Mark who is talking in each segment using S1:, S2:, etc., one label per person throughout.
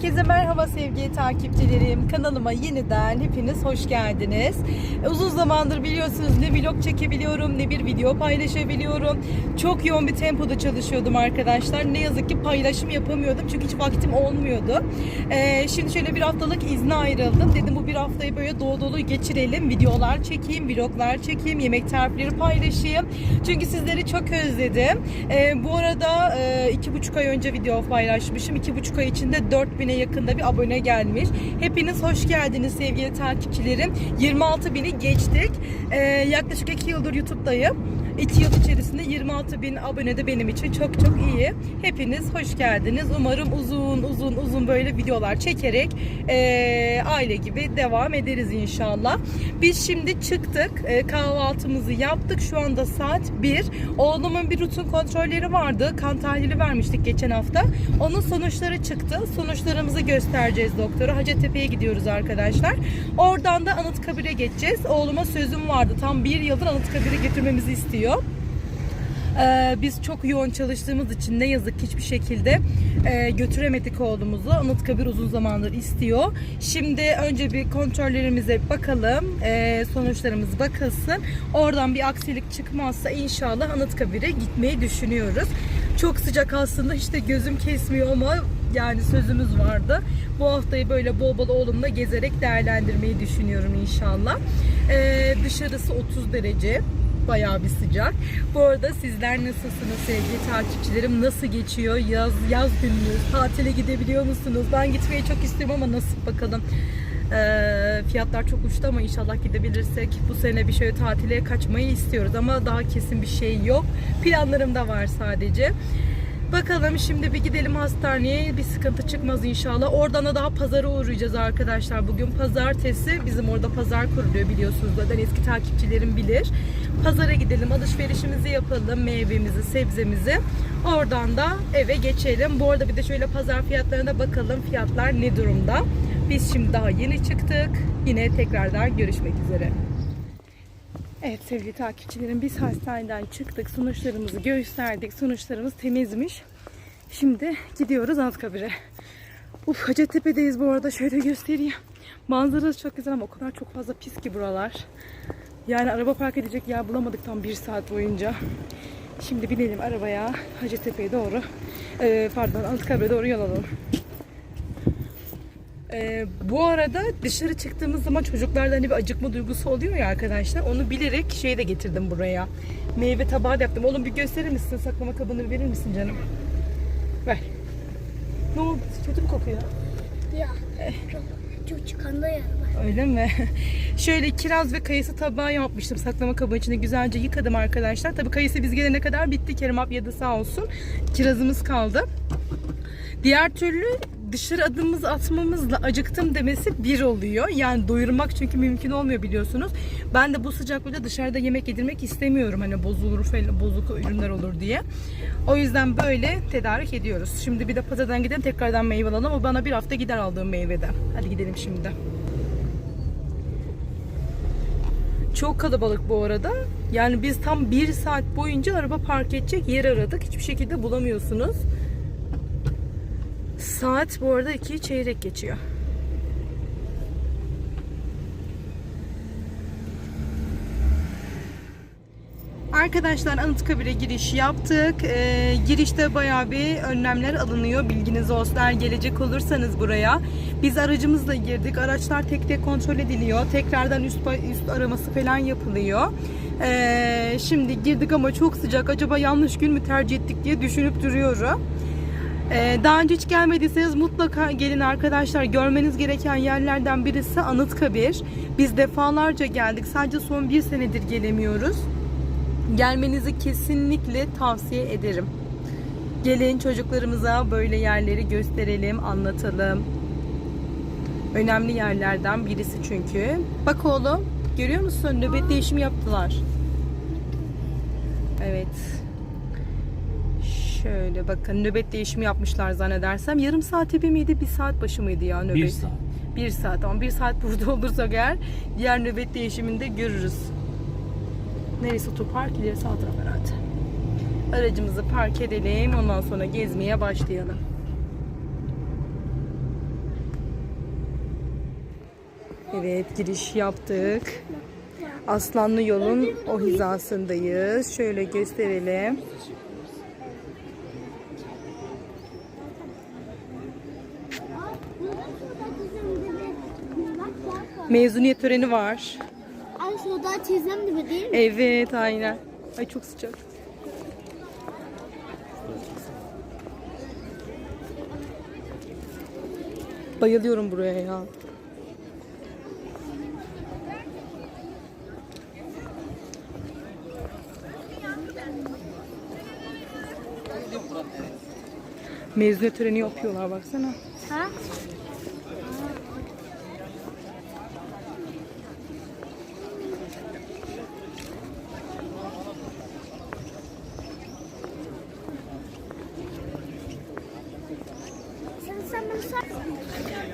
S1: Herkese merhaba sevgili takipçilerim. Kanalıma yeniden hepiniz hoş geldiniz. E, Uzun zamandır biliyorsunuz ne vlog çekebiliyorum ne bir video paylaşabiliyorum. Çok yoğun bir tempoda çalışıyordum arkadaşlar. Ne yazık ki paylaşım yapamıyordum çünkü hiç vaktim olmuyordu. Ee, şimdi şöyle bir haftalık izne ayrıldım. Dedim bu bir haftayı böyle dolu dolu geçirelim. Videolar çekeyim, vloglar çekeyim, yemek tarifleri paylaşayım. Çünkü sizleri çok özledim. Ee, bu arada e, iki buçuk ay önce video paylaşmışım. İki buçuk ay içinde 4000'e yakında bir abone gelmiş. Hepiniz hoş geldiniz sevgili takipçilerim. 26 bini geçtik. Ee, yaklaşık 2 yıldır YouTube'dayım. 2 yıl içerisinde 26 bin abone de benim için çok çok iyi. Hepiniz hoş geldiniz. Umarım uzun uzun uzun böyle videolar çekerek eee, aile gibi devam ederiz inşallah. Biz şimdi çıktık. Eee, kahvaltımızı yaptık. Şu anda saat 1. Oğlumun bir rutin kontrolleri vardı. Kan tahlili vermiştik geçen hafta. Onun sonuçları çıktı. Sonuçlarımızı göstereceğiz doktora. Hacettepe'ye gidiyoruz arkadaşlar. Oradan da Anıtkabir'e geçeceğiz. Oğluma sözüm vardı. Tam bir yıldır Anıtkabir'e götürmemizi istiyor. Ee, biz çok yoğun çalıştığımız için ne yazık ki hiçbir şekilde e, götüremedik oğlumuzu. Anıtkabir uzun zamandır istiyor. Şimdi önce bir kontrollerimize bakalım. E, sonuçlarımız bakılsın. Oradan bir aksilik çıkmazsa inşallah Anıtkabir'e gitmeyi düşünüyoruz. Çok sıcak aslında işte gözüm kesmiyor ama yani sözümüz vardı. Bu haftayı böyle bol bol oğlumla gezerek değerlendirmeyi düşünüyorum inşallah. E, dışarısı 30 derece bayağı bir sıcak. Bu arada sizler nasılsınız sevgili takipçilerim? Nasıl geçiyor yaz yaz gününüz? Tatile gidebiliyor musunuz? Ben gitmeyi çok istiyorum ama nasıl bakalım. Ee, fiyatlar çok uçtu ama inşallah gidebilirsek bu sene bir şöyle tatile kaçmayı istiyoruz ama daha kesin bir şey yok. Planlarım da var sadece. Bakalım şimdi bir gidelim hastaneye. Bir sıkıntı çıkmaz inşallah. Oradan da daha pazara uğrayacağız arkadaşlar. Bugün pazartesi. Bizim orada pazar kuruluyor biliyorsunuz zaten eski takipçilerim bilir. Pazara gidelim, alışverişimizi yapalım, meyvemizi, sebzemizi. Oradan da eve geçelim. Bu arada bir de şöyle pazar fiyatlarına bakalım. Fiyatlar ne durumda? Biz şimdi daha yeni çıktık. Yine tekrardan görüşmek üzere. Evet sevgili takipçilerim biz hastaneden çıktık. Sonuçlarımızı gösterdik. Sonuçlarımız temizmiş. Şimdi gidiyoruz Anıtkabir'e. Uf Hacettepe'deyiz bu arada. Şöyle göstereyim. Manzarası çok güzel ama o kadar çok fazla pis ki buralar. Yani araba park edecek yer bulamadık tam bir saat boyunca. Şimdi binelim arabaya Hacettepe'ye doğru. Ee, pardon Anıtkabir'e doğru yol alalım. Ee, bu arada dışarı çıktığımız zaman çocuklarda hani bir acıkma duygusu oluyor ya arkadaşlar. Onu bilerek şey de getirdim buraya. Meyve tabağı da yaptım. Oğlum bir gösterir misin? Saklama kabını verir misin canım? Ver. Ne oldu? Kötü mü kokuyor?
S2: Ya çok, çok çıkanda var.
S1: Öyle mi? Şöyle kiraz ve kayısı tabağı yapmıştım saklama kabı içinde güzelce yıkadım arkadaşlar. Tabii kayısı biz gelene kadar bitti. Kerim abi yadı sağ olsun. Kirazımız kaldı. Diğer türlü dışarı adımımızı atmamızla acıktım demesi bir oluyor. Yani doyurmak çünkü mümkün olmuyor biliyorsunuz. Ben de bu sıcaklıkta dışarıda yemek yedirmek istemiyorum. Hani bozulur falan, bozuk ürünler olur diye. O yüzden böyle tedarik ediyoruz. Şimdi bir de pazardan gidelim tekrardan meyve alalım. O bana bir hafta gider aldığım meyveden. Hadi gidelim şimdi. Çok kalabalık bu arada. Yani biz tam bir saat boyunca araba park edecek yer aradık. Hiçbir şekilde bulamıyorsunuz. Saat bu arada 2 çeyrek geçiyor. Arkadaşlar Anıtkabir'e giriş yaptık. Ee, girişte bayağı bir önlemler alınıyor. Bilginiz olsun. Eğer gelecek olursanız buraya. Biz aracımızla girdik. Araçlar tek tek kontrol ediliyor. Tekrardan üst, üst araması falan yapılıyor. Ee, şimdi girdik ama çok sıcak. Acaba yanlış gün mü tercih ettik diye düşünüp duruyorum. Ee, daha önce hiç gelmediyseniz mutlaka gelin arkadaşlar. Görmeniz gereken yerlerden birisi Anıtkabir. Biz defalarca geldik. Sadece son bir senedir gelemiyoruz. Gelmenizi kesinlikle tavsiye ederim. Gelin çocuklarımıza böyle yerleri gösterelim, anlatalım. Önemli yerlerden birisi çünkü. Bak oğlum, görüyor musun? Nöbet değişimi yaptılar. Evet. Şöyle bakın nöbet değişimi yapmışlar zannedersem. Yarım saat bir miydi, bir saat başı mıydı ya nöbet?
S3: Bir saat.
S1: Bir saat ama bir saat burada olursak eğer diğer nöbet değişiminde görürüz. Neresi otopark? İleri sağ taraf herhalde. Aracımızı park edelim. Ondan sonra gezmeye başlayalım. Evet giriş yaptık. Aslanlı yolun o hizasındayız. Şöyle gösterelim. Mezuniyet töreni var.
S2: Şurada çizem gibi değil mi?
S1: Evet aynen. Ay çok sıcak. Bayılıyorum buraya ya. Mezuniyet töreni yapıyorlar baksana.
S2: Ha?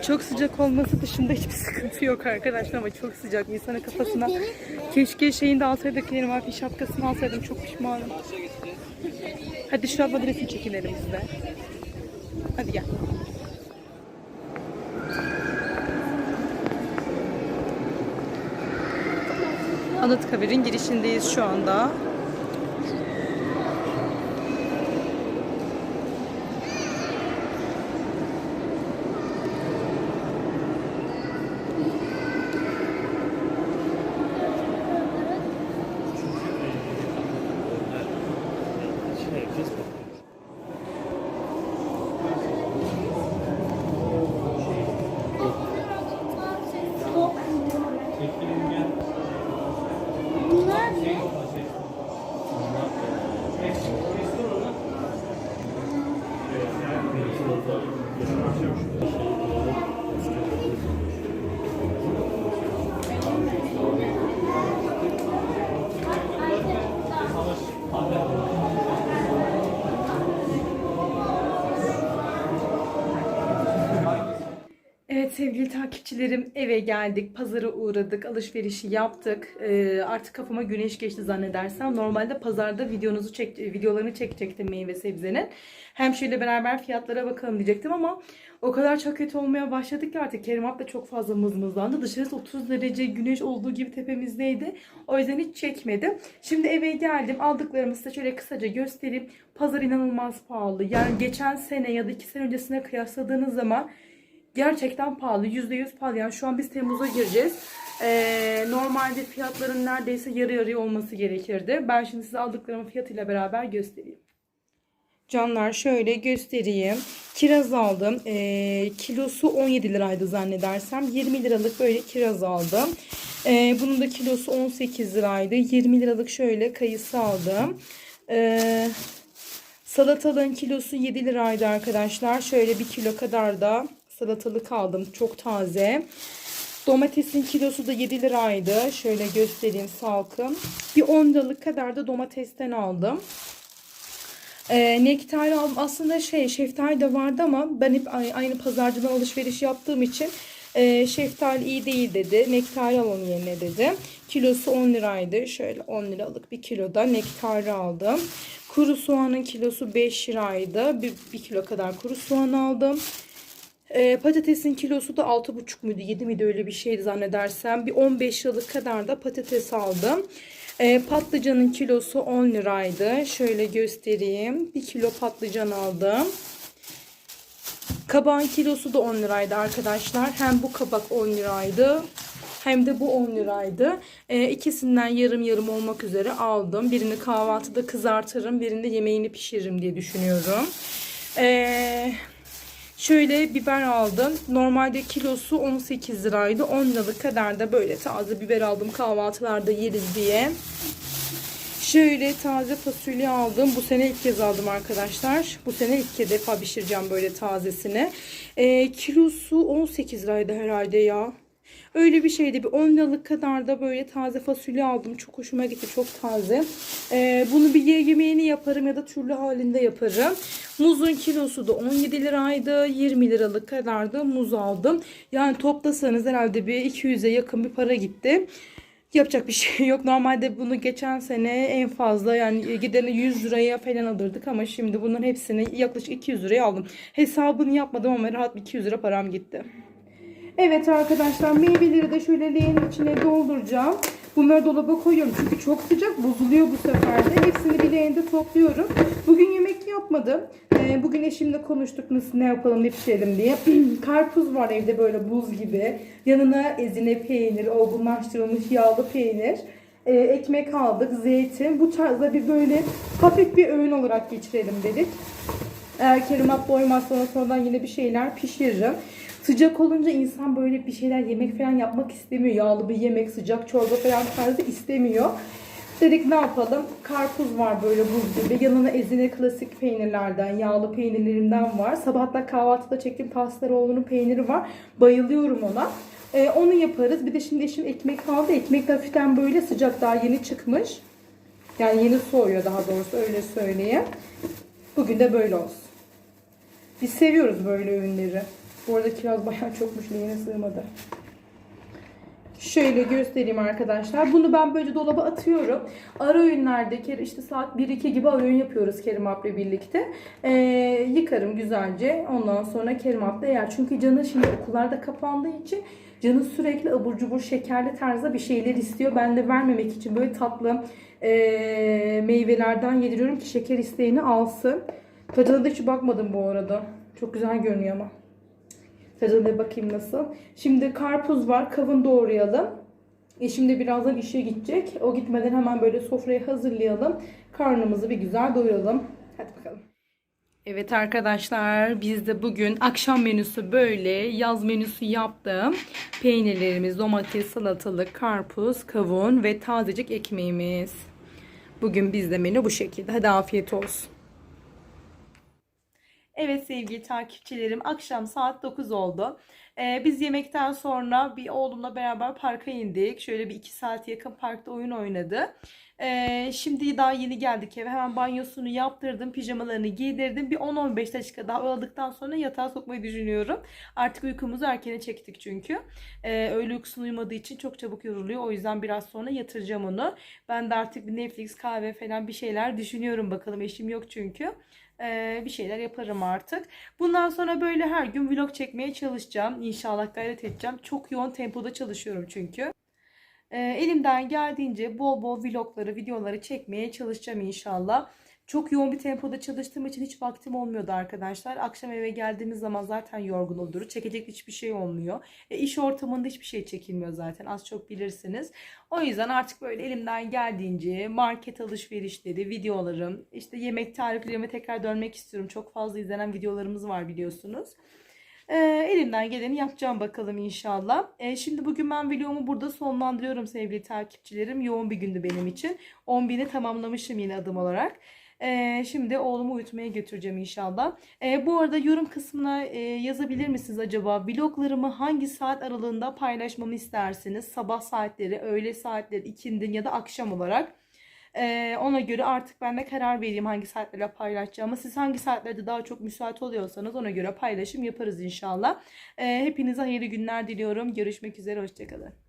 S1: Çok sıcak olması dışında hiçbir sıkıntı yok arkadaşlar ama çok sıcak. İnsanın kafasına keşke şeyini de alsaydık Kerim abi şapkasını alsaydım çok pişmanım. Hadi şu abla resim çekinelim biz de. Hadi gel. Anıtkabir'in girişindeyiz şu anda. Sevgili takipçilerim eve geldik, pazara uğradık, alışverişi yaptık. Ee, artık kafama güneş geçti zannedersem. Normalde pazarda videonuzu çek, videolarını çekecektim meyve sebzenin. Hem şöyle beraber fiyatlara bakalım diyecektim ama o kadar çok kötü olmaya başladık ki artık Kerim abi de çok fazla mızmızlandı. Dışarısı 30 derece güneş olduğu gibi tepemizdeydi. O yüzden hiç çekmedim. Şimdi eve geldim. Aldıklarımı size şöyle kısaca göstereyim. Pazar inanılmaz pahalı. Yani geçen sene ya da 2 sene öncesine kıyasladığınız zaman gerçekten pahalı. %100 pahalı. Yani şu an biz Temmuz'a gireceğiz. Ee, normalde fiyatların neredeyse yarı yarıya olması gerekirdi. Ben şimdi size aldıklarımın fiyatıyla beraber göstereyim. Canlar şöyle göstereyim. Kiraz aldım. Ee, kilosu 17 liraydı zannedersem. 20 liralık böyle kiraz aldım. Ee, bunun da kilosu 18 liraydı. 20 liralık şöyle kayısı aldım. Ee, Salatalığın kilosu 7 liraydı arkadaşlar. Şöyle bir kilo kadar da salatalık aldım. Çok taze. Domatesin kilosu da 7 liraydı. Şöyle göstereyim salkım. Bir 10 liralık kadar da domatesten aldım. Ee, nektar. Aslında şey şeftali de vardı ama ben hep ay- aynı pazarcıdan alışveriş yaptığım için e, şeftali iyi değil dedi. Nektar al onun yerine dedi. Kilosu 10 liraydı. Şöyle 10 liralık bir kiloda nektarı aldım. Kuru soğanın kilosu 5 liraydı. Bir, bir kilo kadar kuru soğan aldım. Ee, patatesin kilosu da 6,5 muydu 7 miydi öyle bir şeydi zannedersem. Bir 15 liralık kadar da patates aldım. Ee, patlıcanın kilosu 10 liraydı. Şöyle göstereyim. 1 kilo patlıcan aldım. Kabağın kilosu da 10 liraydı arkadaşlar. Hem bu kabak 10 liraydı. Hem de bu 10 liraydı. Ee, ikisinden yarım yarım olmak üzere aldım. Birini kahvaltıda kızartırım. Birini de yemeğini pişiririm diye düşünüyorum. Ee, Şöyle biber aldım. Normalde kilosu 18 liraydı. 10 liralık kadar da böyle taze biber aldım kahvaltılarda yeriz diye. Şöyle taze fasulye aldım. Bu sene ilk kez aldım arkadaşlar. Bu sene ilk defa pişireceğim böyle tazesini. Ee, kilosu 18 liraydı herhalde ya. Öyle bir şeydi. Bir 10 liralık kadar da böyle taze fasulye aldım. Çok hoşuma gitti. Çok taze. Ee, bunu bir ye yemeğini yaparım ya da türlü halinde yaparım. Muzun kilosu da 17 liraydı. 20 liralık kadar da muz aldım. Yani toplasanız herhalde bir 200'e yakın bir para gitti. Yapacak bir şey yok. Normalde bunu geçen sene en fazla yani gideni 100 liraya falan alırdık ama şimdi bunların hepsini yaklaşık 200 liraya aldım. Hesabını yapmadım ama rahat bir 200 lira param gitti. Evet arkadaşlar meyveleri de şöyle leğenin içine dolduracağım. Bunları dolaba koyuyorum çünkü çok sıcak bozuluyor bu sefer de. Hepsini bir leğende topluyorum. Bugün yemek yapmadım. Ee, bugün eşimle konuştuk nasıl ne yapalım ne pişirelim diye. Karpuz var evde böyle buz gibi. Yanına ezine peynir, olgunlaştırılmış yağlı peynir. Ee, ekmek aldık, zeytin. Bu tarzda bir böyle hafif bir öğün olarak geçirelim dedik. Eğer kerimat doymazsa sonradan yine bir şeyler pişiririm. Sıcak olunca insan böyle bir şeyler yemek falan yapmak istemiyor. Yağlı bir yemek, sıcak çorba falan tarzı istemiyor. Dedik ne yapalım? Karpuz var böyle buz gibi. Yanına ezine klasik peynirlerden, yağlı peynirlerimden var. Sabahta kahvaltıda çektiğim Pastaroğlu'nun peyniri var. Bayılıyorum ona. Ee, onu yaparız. Bir de şimdi eşim ekmek aldı. Ekmek hafiften böyle sıcak daha yeni çıkmış. Yani yeni soğuyor daha doğrusu öyle söyleyeyim. Bugün de böyle olsun. Biz seviyoruz böyle öğünleri. Bu arada kiraz bayağı çokmuş. Neyine sığmadı. Şöyle göstereyim arkadaşlar. Bunu ben böyle dolaba atıyorum. Ara öğünlerde kere işte saat 1-2 gibi ara öğün yapıyoruz Kerim abla birlikte. Ee, yıkarım güzelce. Ondan sonra Kerim abla yer. Çünkü canı şimdi okullarda kapandığı için canı sürekli abur cubur şekerli tarzda bir şeyler istiyor. Ben de vermemek için böyle tatlı ee, meyvelerden yediriyorum ki şeker isteğini alsın. Tadına da hiç bakmadım bu arada. Çok güzel görünüyor ama. Bir bakayım nasıl. Şimdi karpuz var. Kavun doğrayalım. Eşim de birazdan işe gidecek. O gitmeden hemen böyle sofrayı hazırlayalım. Karnımızı bir güzel doyuralım. Hadi bakalım. Evet arkadaşlar biz de bugün akşam menüsü böyle yaz menüsü yaptım. Peynirlerimiz, domates, salatalık, karpuz, kavun ve tazecik ekmeğimiz. Bugün bizde menü bu şekilde. Hadi afiyet olsun. Evet sevgili takipçilerim akşam saat 9 oldu. Ee, biz yemekten sonra bir oğlumla beraber parka indik. Şöyle bir 2 saat yakın parkta oyun oynadı. Ee, şimdi daha yeni geldik eve. Hemen banyosunu yaptırdım. Pijamalarını giydirdim. Bir 10-15 dakika daha oyaladıktan sonra yatağa sokmayı düşünüyorum. Artık uykumuzu erkene çektik çünkü. Ee, öğle uykusunu uyumadığı için çok çabuk yoruluyor. O yüzden biraz sonra yatıracağım onu. Ben de artık bir Netflix, kahve falan bir şeyler düşünüyorum. Bakalım eşim yok çünkü. Ee, bir şeyler yaparım artık. Bundan sonra böyle her gün vlog çekmeye çalışacağım. İnşallah gayret edeceğim. Çok yoğun tempoda çalışıyorum çünkü. Ee, elimden geldiğince bol bol vlogları, videoları çekmeye çalışacağım inşallah. Çok yoğun bir tempoda çalıştığım için hiç vaktim olmuyordu arkadaşlar. Akşam eve geldiğimiz zaman zaten yorgun oluruz. Çekecek hiçbir şey olmuyor. E, iş ortamında hiçbir şey çekilmiyor zaten. Az çok bilirsiniz. O yüzden artık böyle elimden geldiğince market alışverişleri, videolarım, işte yemek tariflerime tekrar dönmek istiyorum. Çok fazla izlenen videolarımız var biliyorsunuz. Ee, elimden geleni yapacağım bakalım inşallah. Ee, şimdi bugün ben vlogumu burada sonlandırıyorum sevgili takipçilerim. Yoğun bir gündü benim için. 10 bini tamamlamışım yine adım olarak. Ee, şimdi oğlumu uyutmaya götüreceğim inşallah. Ee, bu arada yorum kısmına e, yazabilir misiniz acaba? Vloglarımı hangi saat aralığında paylaşmamı istersiniz? Sabah saatleri, öğle saatleri, ikindin ya da akşam olarak. Ee, ona göre artık ben de karar vereyim hangi saatlerde paylaşacağımı. Siz hangi saatlerde daha çok müsait oluyorsanız ona göre paylaşım yaparız inşallah. Hepinize hayırlı günler diliyorum. Görüşmek üzere, hoşçakalın.